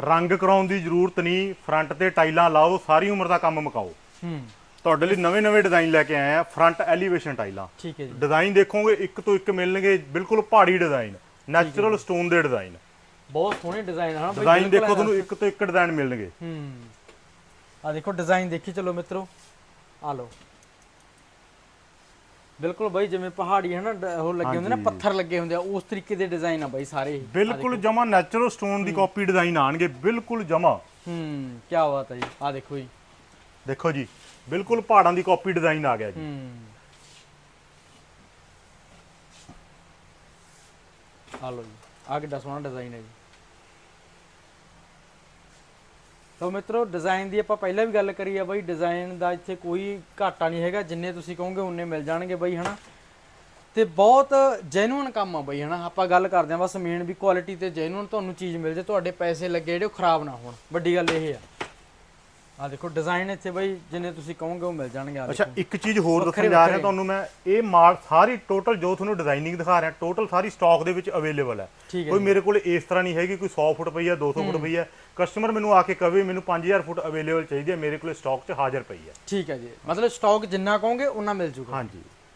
ਰੰਗ ਕਰਾਉਣ ਦੀ ਜ਼ਰੂਰਤ ਨਹੀਂ ਫਰੰਟ ਤੇ ਟਾਈਲਾਂ ਲਾਓ ਸਾਰੀ ਉਮਰ ਦਾ ਕੰਮ ਮੁਕਾਓ। ਹੂੰ। ਤੁਹਾਡੇ ਲਈ ਨਵੇਂ ਨਵੇਂ ਡਿਜ਼ਾਈਨ ਲੈ ਕੇ ਆਏ ਆ ਫਰੰਟ ਐਲੀਵੇਸ਼ਨ ਟਾਈਲਾਂ। ਠੀਕ ਹੈ ਜੀ। ਡਿਜ਼ਾਈਨ ਦੇਖੋਗੇ ਇੱਕ ਤੋਂ ਇੱਕ ਮਿਲਣਗੇ ਬਿਲਕੁਲ ਪਹਾੜੀ ਡਿਜ਼ਾਈਨ ਨੈਚੁਰਲ ਸਟੋਨ ਦੇ ਡਿਜ਼ਾਈਨ ਬਹੁਤ ਸੋਹਣੇ ਡਿਜ਼ਾਈਨ ਹਨ ਡਿਜ਼ਾਈਨ ਦੇਖੋ ਤੁਹਾਨੂੰ ਇੱਕ ਤੋਂ ਇੱਕ ਡਿਜ਼ਾਈਨ ਮਿਲਣਗੇ। ਹੂੰ। ਆ ਦੇਖੋ ਡਿਜ਼ਾਈਨ ਦੇਖੀ ਚਲੋ ਮਿੱਤਰੋ। ਆ ਲਓ। ਬਿਲਕੁਲ ਬਾਈ ਜਿਵੇਂ ਪਹਾੜੀ ਹੈ ਨਾ ਡ- ਉਹ ਲੱਗੇ ਹੁੰਦੇ ਨਾ। ਪੱਥਰ ਲੱਗੇ ਹੁੰਦੇ ਆ ਉਸ ਤਰੀਕੇ ਦੇ ਡਿਜ਼ਾਈਨ ਆ ਬਾਈ ਸਾਰੇ ਹੀ। ਬਿਲਕੁਲ ਜਮਾ ਨੈਚੁਰਲ ਸਟੋਨ ਦੀ ਕਾਪੀ ਡਿਜ਼ਾਈਨ ਆਣਗੇ ਬਿਲਕੁਲ ਜਮਾ। ਹੂੰ ਕੀ ਬਾਤ ਹੈ ਜੀ। ਆ ਦੇਖੋ ਜੀ। ਦੇਖੋ ਜੀ ਬਿਲਕੁਲ ਪਹਾੜਾਂ ਦੀ ਕਾਪੀ ਡਿਜ਼ਾਈਨ ਆ ਗਿਆ ਜੀ। ਹੂੰ। ਆ ਲਓ ਜੀ। ਆ ਕਿੱਡਾ ਸੋਹਣਾ ਡਿਜ਼ਾਈਨ ਹੈ ਜੀ। ਤਾਂ ਮਿੱਤਰੋ ਡਿਜ਼ਾਈਨ ਦੀ ਆਪਾਂ ਪਹਿਲਾਂ ਵੀ ਗੱਲ ਕਰੀ ਆ ਬਾਈ ਡਿਜ਼ਾਈਨ ਦਾ ਇੱਥੇ ਕੋਈ ਘਾਟਾ ਨਹੀਂ ਹੈਗਾ, ਜਿੰਨੇ ਤੁਸੀਂ ਕਹੋਗੇ ਉਨੇ ਮਿਲ ਜਾਣਗੇ ਬਾਈ, ਹਨਾ। ਤੇ ਬਹੁਤ ਜੈਨੂਇਨ ਕੰਮ ਆ ਬਾਈ, ਹਨਾ। ਆਪਾਂ ਗੱਲ ਕਰਦੇ ਆ ਬਸ ਮੇਨ ਵੀ ਕੁਆਲਿਟੀ ਤੇ ਜੈਨੂਇਨ ਤੁਹਾਨੂੰ ਚੀਜ਼ ਮਿਲ ਜੇ, ਤੁਹਾਡੇ ਪੈਸੇ ਲੱਗੇ ਜਿਹੜੇ ਉਹ ਖਰਾਬ ਨਾ ਹੋਣ। ਵੱਡੀ ਗੱਲ ਇਹ ਆ। ਆ ਦੇਖੋ ਡਿਜ਼ਾਈਨ ਇੱਥੇ ਬਾਈ ਜਿੰਨੇ ਤੁਸੀਂ ਕਹੋਗੇ ਉਹ ਮਿਲ ਜਾਣਗੇ ਆ ਅੱਛਾ ਇੱਕ ਚੀਜ਼ ਹੋਰ ਦੱਸਣ ਜਾ ਰਿਹਾ। ਤੁਹਾਨੂੰ ਮੈਂ ਇਹ ਮਾਲ ਸਾਰੀ ਟੋਟਲ ਜੋ ਤੁਹਾਨੂੰ ਡਿਜ਼ਾਈਨਿੰਗ ਦਿਖਾ ਰਿਹਾ ਟੋਟਲ ਸਾਰੀ ਸਟਾਕ ਦੇ ਵਿੱਚ ਅਵੇਲੇਬਲ ਹੈ। ਕੋਈ ਮੇਰੇ ਕੋਲ ਇਸ ਤਰ੍ਹਾਂ ਨਹੀਂ ਹੈਗੀ ਕੋਈ 100 ਫੁੱਟ ਪਈ ਹੈ 200 ਫੁੱਟ ਪਈ ਹੈ। ਕਸਟਮਰ ਮੈਨੂੰ ਆ ਕੇ ਕਵੇ ਮੈਨੂੰ 5000 ਫੁੱਟ ਅਵੇਲੇਬਲ ਚਾਹੀਦੀ ਹੈ ਮੇਰੇ ਕੋਲ ਸਟਾਕ 'ਚ ਹਾਜ਼ਰ ਪਈ ਹੈ। ਠੀਕ ਹੈ ਜੀ। ਮਤਲਬ ਸਟਾਕ ਜਿੰਨਾ ਕਹੋਗੇ ਉਨਾ ਮਿਲ ਜੂਗਾ। ਹਾਂਜੀ।